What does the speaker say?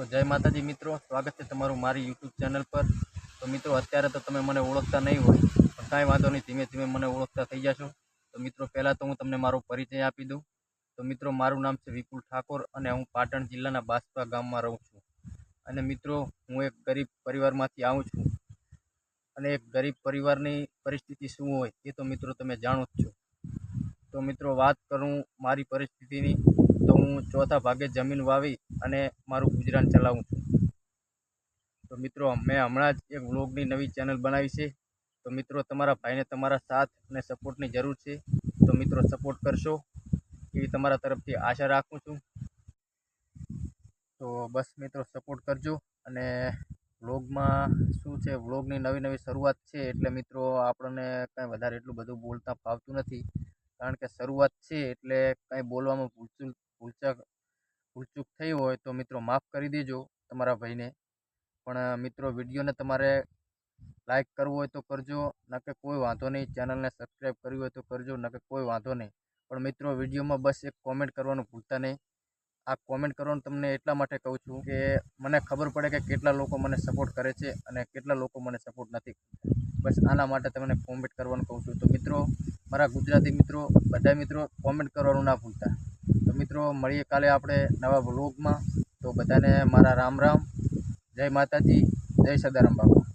તો જય માતાજી મિત્રો. સ્વાગત છે તમારું મારી યુટ્યુબ ચેનલ પર. તો મિત્રો, અત્યારે તો તમે મને ઓળખતા નહીં હોય, પણ કાંઈ વાંધો નહીં. ધીમે ધીમે મને ઓળખતા થઈ જશો. તો મિત્રો, પહેલાં તો હું તમને મારો પરિચય આપી દઉં. તો મિત્રો, મારું નામ છે વિપુલ ઠાકોર અને હું પાટણ જિલ્લાના બાસપા ગામમાં રહું છું. અને મિત્રો, હું એક ગરીબ પરિવારમાંથી આવું છું. અને એક ગરીબ પરિવારની પરિસ્થિતિ શું હોય, એ તો મિત્રો તમે જાણો જ છો. તો મિત્રો, વાત કરું મારી પરિસ્થિતિની. તો હું ચોથા ભાગે જમીન વાવી અને મારું ગુજરાન ચલાવું છું. તો મિત્રો, મેં હમણાં જ એક વ્લોગની નવી ચેનલ બનાવી છે. તો મિત્રો, તમારા ભાઈને તમારા સાથ અને સપોર્ટની જરૂર છે. તો મિત્રો, સપોર્ટ કરશો એવી તમારા તરફથી આશા રાખું છું. તો બસ મિત્રો, સપોર્ટ કરજો અને વ્લોગમાં શું છે? વ્લોગની નવી નવી શરૂઆત છે એટલે મિત્રો, આપણને કાંઈ વધારે એટલું બધું બોલતા ફાવતું નથી. કારણ કે શરૂઆત છે એટલે કાંઈ બોલવામાં ભૂલચૂક ભૂલચક ભૂલચૂક થઈ હોય તો મિત્રો માફ કરી દેજો તમારા ભાઈને. પણ મિત્રો વિડીયોને તમારે લાઈક કરવું હોય તો કરજો નકે કોઈ વાંધો નહીં ચેનલને સબસ્ક્રાઈબ કરવી હોય તો કરજો નકે કોઈ વાંધો નહીં. પણ મિત્રો વિડીયોમાં બસ એક કોમેન્ટ કરવાનું ભૂલતા નહીં. આ કોમેન્ટ કરવાનું તમને એટલા માટે કહું છું કે મને ખબર પડે કે કેટલા લોકો મને સપોર્ટ કરે છે અને કેટલા લોકો મને સપોર્ટ નથી બસ આના માટે તમને કોમેન્ટ કરવાનું કહું છું. તો મિત્રો મારા ગુજરાતી મિત્રો, બધા મિત્રો કોમેન્ટ કરવાનું ના ભૂલતા. તો મિત્રો, મળીએ કાલે આપણે નવા વ્લોગમાં તો બધાને મારા રામ રામ. જય માતાજી, જય સદારામ બાપા.